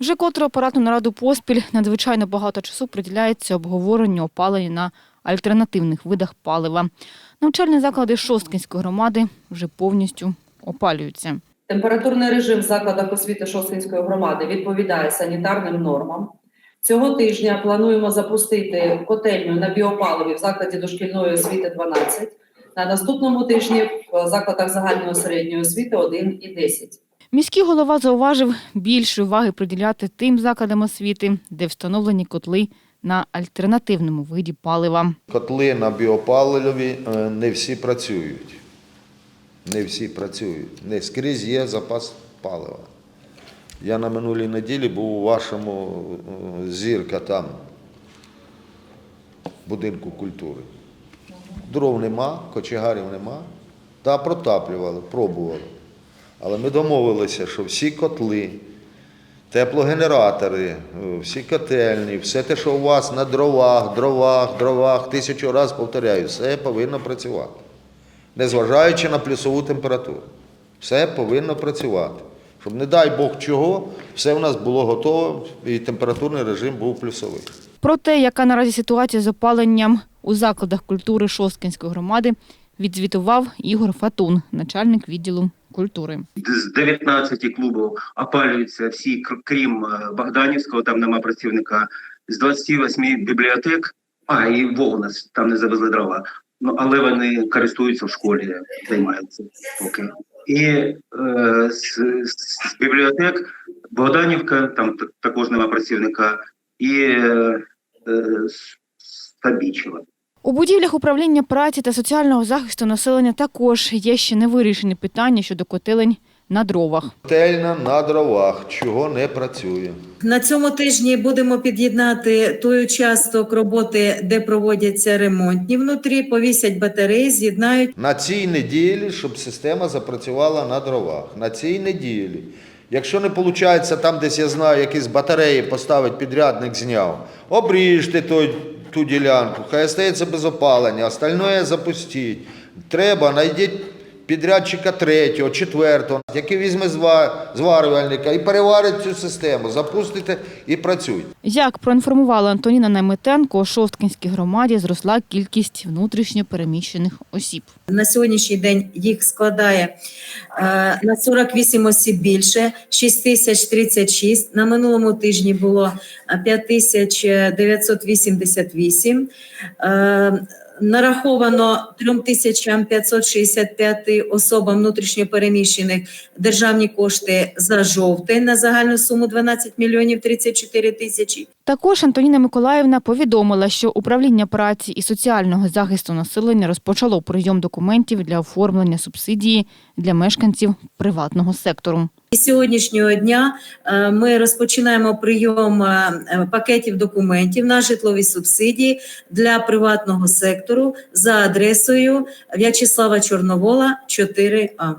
Вже котру апаратну нараду поспіль надзвичайно багато часу приділяється обговоренню опалення на альтернативних видах палива. Навчальні заклади Шосткинської громади вже повністю опалюються. Температурний режим в закладах освіти Шосткинської громади відповідає санітарним нормам. Цього тижня плануємо запустити котельню на біопаливі в закладі дошкільної освіти 12. На наступному тижні в закладах загальної середньої освіти 1 і 10. Міський голова зауважив більше уваги приділяти тим закладам освіти, де встановлені котли на альтернативному виді палива. Котли на біопаливі е, не всі працюють. Не всі працюють. Не скрізь є запас палива. Я на минулій неділі був у вашому е, зірка там, будинку культури. Дров нема, кочегарів нема. Та протаплювали, пробували. Але ми домовилися, що всі котли, теплогенератори, е, всі котельні, все те, що у вас на дровах, дровах, дровах, тисячу разів повторяю, все повинно працювати. Незважаючи на плюсову температуру. Все повинно працювати. Щоб, не дай Бог чого, все в нас було готово і температурний режим був плюсовий. Про те, яка наразі ситуація з опаленням у закладах культури Шосткинської громади, відзвітував Ігор Фатун, начальник відділу культури. з 19 клубів опалюються всі, крім е, Богданівського, там нема працівника, з 28 бібліотек, а і Вову нас там не завезли дрова. Ну але вони користуються в школі, займаються поки. І е, з, з бібліотек Богданівка, там також нема працівника, і е, е, Стабічева. У будівлях управління праці та соціального захисту населення також є ще невирішені питання щодо котелень на дровах. Котельна на дровах, чого не працює. На цьому тижні будемо під'єднати той участок роботи, де проводяться ремонтні внутрі, повісять батареї, з'єднають. На цій неділі, щоб система запрацювала на дровах. На цій неділі. Якщо не виходить, там десь я знаю, якісь батареї поставить підрядник зняв, обріжте той, ту ділянку, хай остається без опалення, остальное запустіть. Треба, знайдіть підрядчика третього, четвертого, який візьме зварювальника і переварить цю систему, запустите і працюйте. Як проінформувала Антоніна Найметенко, у Шосткинській громаді зросла кількість внутрішньо переміщених осіб. На сьогоднішній день їх складає е, на 48 осіб більше, 6036. На минулому тижні було е, 5988. Нараховано 3565 особам внутрішньопереміщених державні кошти за жовтень на загальну суму 12 мільйонів 34 тисячі. Також Антоніна Миколаївна повідомила, що управління праці і соціального захисту населення розпочало прийом документів для оформлення субсидії для мешканців приватного сектору. І сьогоднішнього дня е, ми розпочинаємо прийом е, е, пакетів документів на житлові субсидії для приватного сектору за адресою В'ячеслава Чорновола 4А.